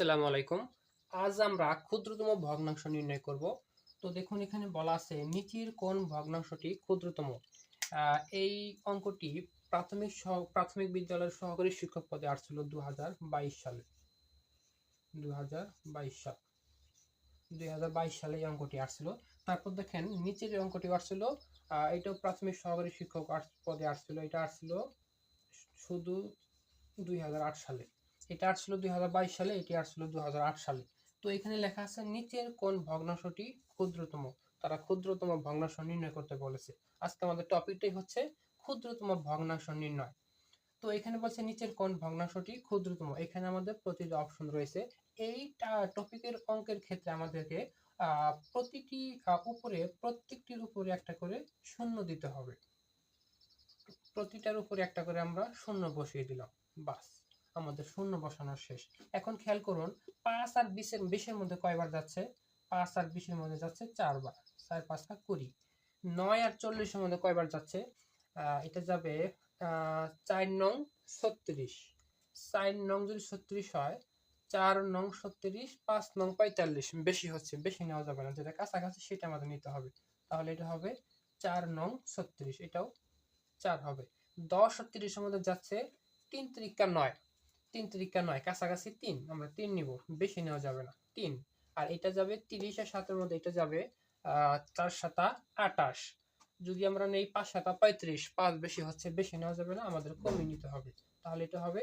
আসসালামু আলাইকুম। আজ আমরা ক্ষুদ্রতম ভগ্নাংশ নির্ণয় করব। তো দেখুন, এখানে বলা আছে নিচের কোন ভগ্নাংশটি ক্ষুদ্রতম। এই অঙ্কটি প্রাথমিক প্রাথমিক বিদ্যালয়ের সহকারী শিক্ষক পদে আসছিল দু হাজার বাইশ সালে। দু হাজার বাইশ সাল। দুই হাজার বাইশ সালে এই অঙ্কটি আসছিল। তারপর দেখেন, নিচের যে অঙ্কটি আসছিল এটাও প্রাথমিক সহকারী শিক্ষক পদে আসছিল। এটা আসছিল শুধু দুই হাজার আট সালে। এটা আসছিল দুই হাজার বাইশ সালে, এটি আসছিল দুই হাজার আট সালে। তো এখানে লেখা আছে, নিচের কোন ভগ্নাংশটি ক্ষুদ্রতম? তারা ক্ষুদ্রতম ভগ্নাংশ নির্ণয় করতে বলেছে। আজকে আমাদের টপিকটাই হচ্ছে ক্ষুদ্রতম ভগ্নাংশ নির্ণয়। তো এখানে বলছে, নিচের কোন ভগ্নাংশটি ক্ষুদ্রতম? এখানে আমাদের প্রতিটি অপশন রয়েছে। এই টপিকের অঙ্কের ক্ষেত্রে আমাদেরকে প্রতিটি উপরে, প্রত্যেকটির উপরে একটা করে শূন্য দিতে হবে। প্রতিটার উপরে একটা করে আমরা শূন্য বসিয়ে দিলাম। বাস। আমাদের শূন্য বসানো শেষ। এখন খেয়াল করুন, পাঁচ আর বিশের বিশের মধ্যে কয়বার যাচ্ছে? পাঁচ আর বিশের মধ্যে যাচ্ছে চারবার, চার পাঁচটা কুড়ি। নয় আর চল্লিশের মধ্যে কয়বার যাচ্ছে? এটা যাবে চার নং ছত্রিশ। চার নং যদি ছত্রিশ হয়, চার নং ছত্রিশ, পাঁচ নং পঁয়তাল্লিশ। বেশি হচ্ছে, বেশি নেওয়া যাবে না। যেটা কাছাকাছি সেটা আমাদের নিতে হবে। তাহলে এটা হবে চার নং ছত্রিশ। এটাও চার হবে। দশ আর তিরিশের মধ্যে যাচ্ছে তিন তিরিকা নয়। তিন তিরিকা নয়, কাছাকাছি তিন, আমরা তিন নিব, বেশি নেওয়া যাবে না, তিন। আর এটা যাবে তিরিশ আর সাতের মধ্যে, এটা যাবে চার সাতা আটাশ। যদি আমরা নেই পাঁচ সাতা পঁয়ত্রিশ, পাঁচ বেশি হচ্ছে, বেশি নেওয়া যাবে না, আমাদের কমিয়ে নিতে হবে। তাহলে এটা হবে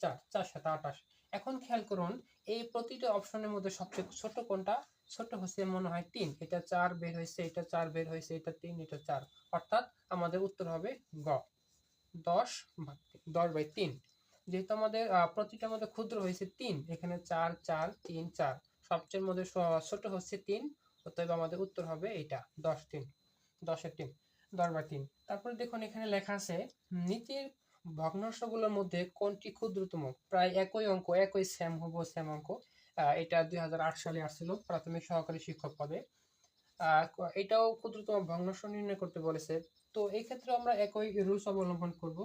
চার চার সাতা আটাশ। এখন খেয়াল করুন, এই প্রতিটা অপশনের মধ্যে সবচেয়ে ছোট কোনটা? ছোট হচ্ছে মনে হয় তিন, এটা চার বের হয়েছে, এটা চার বের হয়েছে, এটা তিন, এটা চার। অর্থাৎ আমাদের উত্তর হবে গ। দশ দশ বাই তিন। যেহেতু আমাদের প্রতিটার মধ্যে ক্ষুদ্র হয়েছে তিন, এখানে চার চার, তিন, চার। সবচেয়ে মধ্যে ছোট হচ্ছে তিন, অতএব আমাদের উত্তর হবে এটা দশ তিন, দশের তিন, দশ তিন। তারপরে দেখুন এখানে লেখা আছে নিচের ভগ্নাংশগুলোর মধ্যে কোনটি ক্ষুদ্রতম? প্রায় একই অঙ্ক, একই স্যাম হব স্যাম অঙ্ক। এটা দুই হাজার আট সালে আসছিল, প্রাথমিক সহকারী শিক্ষক পদে। এটাও ক্ষুদ্রতম, ভগ্নাংশ নির্ণয় করতে বলেছে। তো এই ক্ষেত্রে আমরা একই রুলস অবলম্বন করব।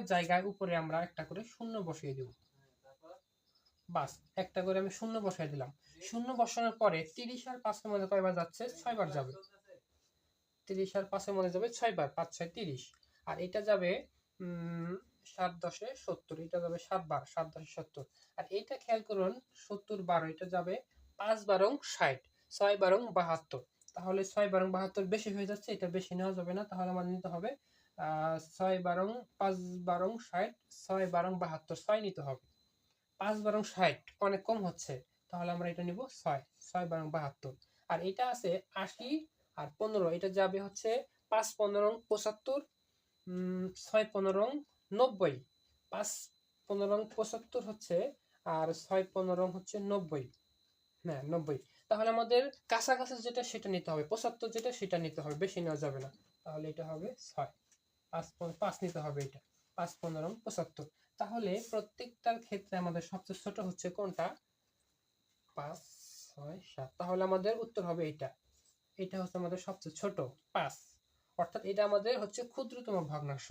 জায়গায় উপরে আমরা একটা করে শূন্য বসিয়ে দেব। বাস, একটা করে আমি শূন্য বসাই দিলাম। শূন্য বসানোর পরে তিরিশ আর পাঁচের মধ্যে কয়বার যাচ্ছে? ছয়বার যাবে। তিরিশ আর পাঁচের মধ্যে যাবে ছয়বার, পাঁচ, ছয়, তিরিশ। আর এটা যাবে সাত দশে সত্তর, এটা যাবে সাত বার সাত দশে সত্তর। আর এইটা খেয়াল করুন, সত্তর বারো, এটা যাবে পাঁচ বারং ষাট, ছয় বারং বাহাত্তর। তাহলে ছয় বারং বাহাত্তর বেশি হয়ে যাচ্ছে, এটা বেশি নেওয়া যাবে না, তাহলে আমাদের নিতে হবে ছয় বারং পাঁচ বারং ষাট, ছয় বারং বাহাত্তর, ছয় নিতে হবে। পাঁচ বারং ষাট অনেক কম হচ্ছে, তাহলে আমরা এটা নিব ছয় ছয় বারং বাহাত্তর। আর এটা আছে আশি আর পনেরো, এটা যাবে হচ্ছে পাঁচ পনেরো পঁচাত্তর ছয় পনেরো নব্বই। পাঁচ পনেরো পঁচাত্তর হচ্ছে আর ছয় পনেরো হচ্ছে নব্বই। হ্যাঁ নব্বই। তাহলে আমাদের কাছাকাছি যেটা সেটা নিতে হবে, পঁচাত্তর যেটা সেটা নিতে হবে, বেশি নেওয়া যাবে না। তাহলে এটা হবে ছয়। পাঁচ নিতে হবে এটা। পাঁচ, পনেরো, পঁচাত্তর। তাহলে প্রত্যেকটার ক্ষেত্রে আমাদের সবচেয়ে ছোট হচ্ছে কোনটা? পাঁচ, ছয়, সাত। তাহলে আমাদের উত্তর হবে এটা। এটা হচ্ছে আমাদের সবচেয়ে ছোট পাঁচ। অর্থাৎ এটা আমাদের হচ্ছে ক্ষুদ্রতম ভগ্নাংশ।